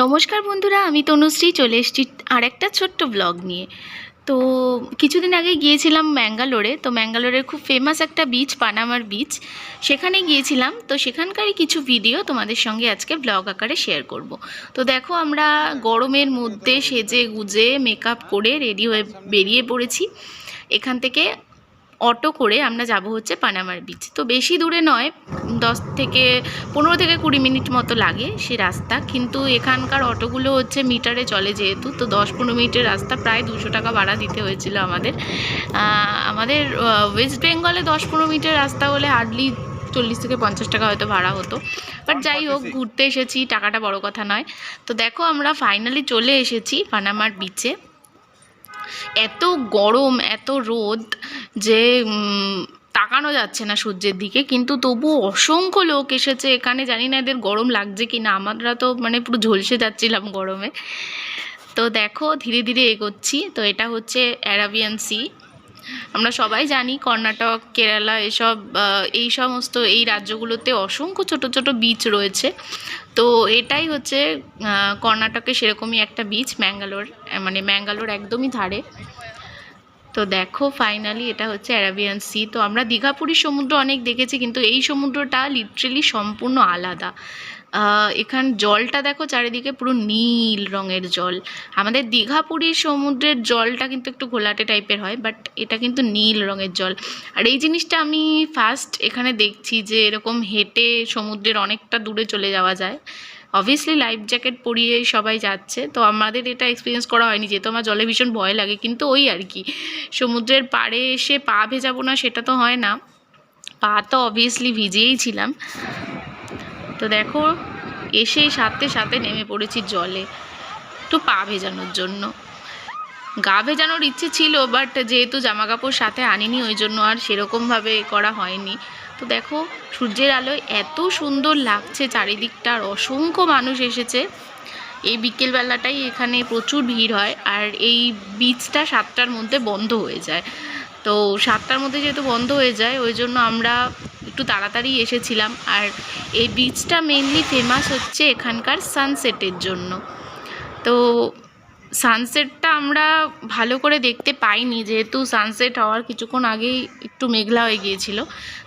নমস্কার বন্ধুরা, আমি তনুশ্রী, চলে এসেছি আর একটা ছোট্ট ব্লগ নিয়ে। তো কিছুদিন আগে গিয়েছিলাম ম্যাঙ্গালোরে, তো ম্যাঙ্গালোরের খুব ফেমাস একটা বিচ পানামার বিচ সেখানে গিয়েছিলাম, তো সেখানকারই কিছু ভিডিও তোমাদের সঙ্গে আজকে ব্লগ আকারে শেয়ার করব। তো দেখো, আমরা গরমের মধ্যে সেজে গুজে মেকআপ করে রেডি হয়ে বেরিয়ে পড়েছি। এখান থেকে অটো করে আমরা যাব হচ্ছে পানামার বিচ তো বেশি দূরে নয় দশ থেকে পনেরো থেকে কুড়ি মিনিট মতো লাগে সে রাস্তা। কিন্তু এখানকার অটোগুলো হচ্ছে মিটারে চলে যেহেতু তো দশ পনেরো মিনিটের রাস্তা প্রায় দুশো টাকা ভাড়া দিতে হয়েছিল আমাদের। আমাদের ওয়েস্ট বেঙ্গলে দশ পনেরো মিনিটের রাস্তা হলে হার্ডলি চল্লিশ থেকে পঞ্চাশ টাকা হয়তো ভাড়া হতো। বাট যাই হোক ঘুরতে এসেছি টাকাটা বড় কথা নয়। তো দেখো আমরা ফাইনালি চলে এসেছি পানামার বিচে এত গরম, এত রোদ যে তাকানো যাচ্ছে না সূর্যের দিকে। কিন্তু তবু অসংখ্য লোক এসেছে এখানে। জানি না এদের গরম লাগছে কি না আমরা তো মানে পুরো ঝলসে যাচ্ছিলাম গরমে। তো দেখো, ধীরে ধীরে এগোচ্ছি। তো এটা হচ্ছে অ্যারাবিয়ান সি। আমরা সবাই জানি কর্ণাটক, কেরালা এসব এই সমস্ত, এই রাজ্যগুলোতে অসংখ্য ছোট ছোট বিচ রয়েছে। তো এটাই হচ্ছে কর্ণাটকে সেরকমই একটা বিচ ম্যাঙ্গালোর মানে ম্যাঙ্গালোর একদমই ধারে। তো দেখো ফাইনালি এটা হচ্ছে অ্যারাবিয়ান সি তো আমরা দীঘাপুরীর সমুদ্র অনেক দেখেছি, কিন্তু এই সমুদ্রটা লিটারেলি সম্পূর্ণ আলাদা। এখান জলটা দেখো চারিদিকে পুরো নীল রঙের জল। আমাদের দীঘাপুরীর সমুদ্রের জলটা কিন্তু একটু ঘোলাটে টাইপের হয় বাট এটা কিন্তু নীল রঙের জল। আর এই জিনিসটা আমি ফার্স্ট এখানে দেখছি যে এরকম হেঁটে সমুদ্রের অনেকটা দূরে চলে যাওয়া যায়। অবভিয়াসলি লাইফ জ্যাকেট পরিয়ে সবাই যাচ্ছে, তো আমাদের এটা এক্সপিরিয়েন্স করা হয়নি, যেহেতু আমার জলে ভীষণ ভয় লাগে, কিন্তু ওই আর কি। সমুদ্রের পাড়ে এসে পা ভেজাবো না, সেটা তো হয় না। পা তো অবভিয়াসলি ভিজেই ছিলাম। তো দেখো এসেই সাথে সাথে নেমে পড়েছি জলে। একটু পা ভেজানোর জন্য। গা ভেজানোর ইচ্ছে ছিল বাট যেহেতু জামা কাপড় সাথে আনিনি, ওই জন্য আর সেরকমভাবে করা হয়নি। তো দেখো, সূর্যের আলোয় এত সুন্দর লাগছে, চারিদিকটা আর অসংখ্য মানুষ এসেছে। এই বিকেলবেলাটাই এখানে প্রচুর ভিড় হয় আর এই বিচটা সাতটার মধ্যে বন্ধ হয়ে যায়। তো সাতটার মধ্যে যেহেতু বন্ধ হয়ে যায়, ওই জন্য আমরা একটু তাড়াতাড়ি এসেছিলাম। আর এই বিচটা মেনলি ফেমাস হচ্ছে এখানকার সানসেটের জন্য। তো সানসেটটা আমরা ভালো করে দেখতে পাইনি, যেহেতু সানসেট হওয়ার কিছুক্ষণ আগেই একটু মেঘলা হয়ে গিয়েছিল।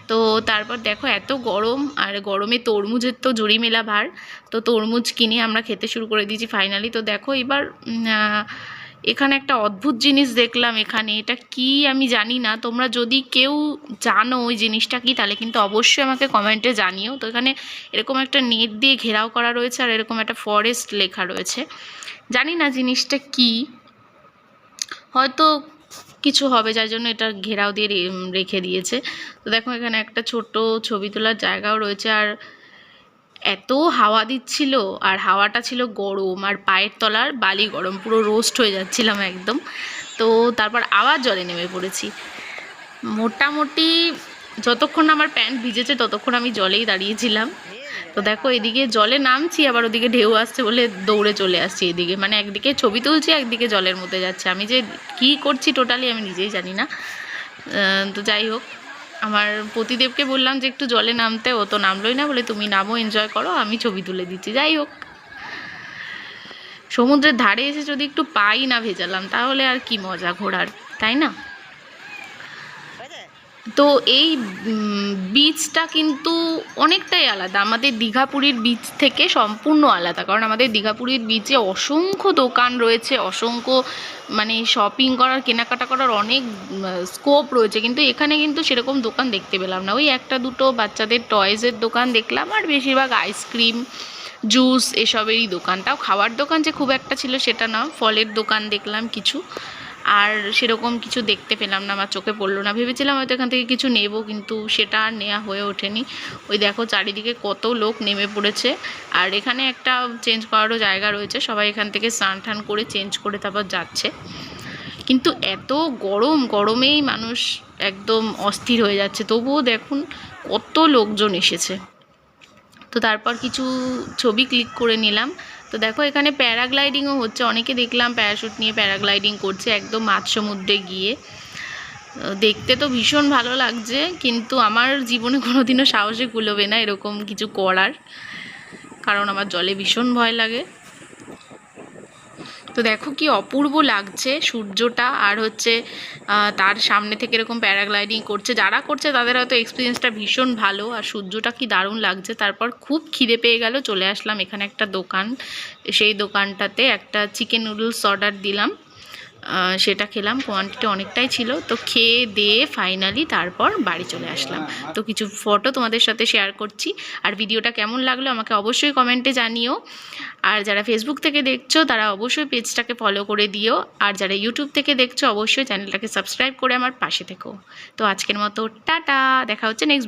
তো তারপর দেখো এত গরম, আর গরমে তরমুজের তো জুড়ি মেলা ভার, তো তরমুজ কিনে আমরা খেতে শুরু করে দিয়েছি ফাইনালি তো দেখো এবার এখানে একটা অদ্ভুত জিনিস দেখলাম এখানে, এটা কি আমি জানি না। তোমরা যদি কেউ জানো ওই জিনিসটা কি, তাহলে কিন্তু অবশ্যই আমাকে কমেন্টে জানিও। তো এখানে এরকম একটা নেট দিয়ে ঘেরাও করা রয়েছে, আর এরকম একটা ফরেস্ট লেখা রয়েছে। জানি না জিনিসটা কি। হয়তো কিছু হবে, যার জন্য এটা ঘেরাও দিয়ে রেখে দিয়েছে। তো দেখো এখানে একটা ছোট ছবি তোলার জায়গাও রয়েছে, আর এত হাওয়া দিচ্ছিল, আর হাওয়াটা ছিল গরম, আর পায়ের তলার বালি গরম, পুরো রোস্ট হয়ে যাচ্ছিলাম একদম। তো তারপর আবার জলে নেমে পড়েছি। মোটামুটি যতক্ষণ আমার প্যান্ট ভিজেছে, ততক্ষণ আমি জলেই দাঁড়িয়েছিলাম। তো দেখো, এদিকে জলে নামছি, আবার ওদিকে ঢেউ আসছে বলে দৌড়ে চলে আসছি এদিকে। মানে একদিকে ছবি তুলছি, একদিকে জলের মধ্যে যাচ্ছে। আমি যে কী করছি টোটালি আমি নিজেই জানি না। তো যাই হোক, আমার পতিদেবকে বললাম যে, একটু জলে নামতে, ও তো নামলোই না, বলে, তুমি নামো এনজয় করো, আমি ছবি তুলে দিচ্ছি। যাই হোক, সমুদ্রের ধারে এসে যদি একটু পাই না ভেজালাম, তাহলে আর কি মজা ঘোরার, তাই না? তো এই বিচটা কিন্তু অনেকটাই আলাদা। আমাদের দীঘাপুরীর বিচ থেকে সম্পূর্ণ আলাদা। কারণ আমাদের দীঘাপুরীর বিচে অসংখ্য দোকান রয়েছে, অসংখ্য মানে শপিং করার, কেনাকাটা করার অনেক স্কোপ রয়েছে। কিন্তু এখানে কিন্তু সেরকম দোকান দেখতে পেলাম না। ওই একটা দুটো বাচ্চাদের টয়েসের দোকান দেখলাম আর বেশিরভাগ আইসক্রিম জুস এসবেরই দোকান। তাও খাওয়ার দোকান যে খুব একটা ছিল সেটা না, ফলের দোকান দেখলাম কিছু। আর সেরকম কিছু দেখতে পেলাম না আমার চোখে পড়ল না। ভেবেছিলাম হয়তো এখান থেকে কিছু নেব, কিন্তু সেটা আর নেওয়া হয়ে ওঠেনি। ওই দেখো চারিদিকে কত লোক নেমে পড়েছে। আর এখানে একটা চেঞ্জ করারও জায়গা রয়েছে। সবাই এখান থেকে স্নান টান করে চেঞ্জ করে তারপর যাচ্ছে। কিন্তু এত গরম, গরমেই মানুষ একদম অস্থির হয়ে যাচ্ছে। তবুও দেখুন কত লোকজন এসেছে। তো তারপর কিছু ছবি ক্লিক করে নিলাম। তো দেখো এখানে প্যারাগ্লাইডিংও হচ্ছে। অনেকে দেখলাম প্যারাশুট নিয়ে প্যারাগ্লাইডিং করছে একদম মাছ সমুদ্রে গিয়ে। দেখতে তো ভীষণ ভালো লাগছে, কিন্তু আমার জীবনে কোনো দিনও সাহসে কুলোবে না এরকম কিছু করার, কারণ আমার জলে ভীষণ ভয় লাগে। তো দেখো কি অপূর্ব লাগছে সূর্যটা আর হচ্ছে তার সামনে থেকে এরকম প্যারাগ্লাইডিং করছে। যারা করছে তাদের হয়তো এক্সপিরিয়েন্সটা ভীষণ ভালো আর সূর্যটা কি দারুণ লাগছে। তারপর খুব খিদে পেয়ে গেল, চলে আসলাম এখানে একটা দোকান। সেই দোকানটাতে একটা চিকেন নুডলস অর্ডার দিলাম। সেটা খেলাম। কোয়ান্টিটি অনেকটাই ছিল। তো খেয়ে দিয়ে ফাইনালি তারপর বাড়ি চলে আসলাম। তো কিছু ফটো তোমাদের সাথে শেয়ার করছি। আর ভিডিওটা কেমন লাগল আমাকে অবশ্যই কমেন্টে জানিও। আর যারা ফেসবুক থেকে দেখছ, তারা অবশ্যই পেজটাকে ফলো করে দিও। আর যারা ইউটিউব থেকে দেখছ, অবশ্যই চ্যানেলটাকে সাবস্ক্রাইব করে আমার পাশে থেকো। তো আজকের মতো টাটা, দেখা হচ্ছে নেক্সট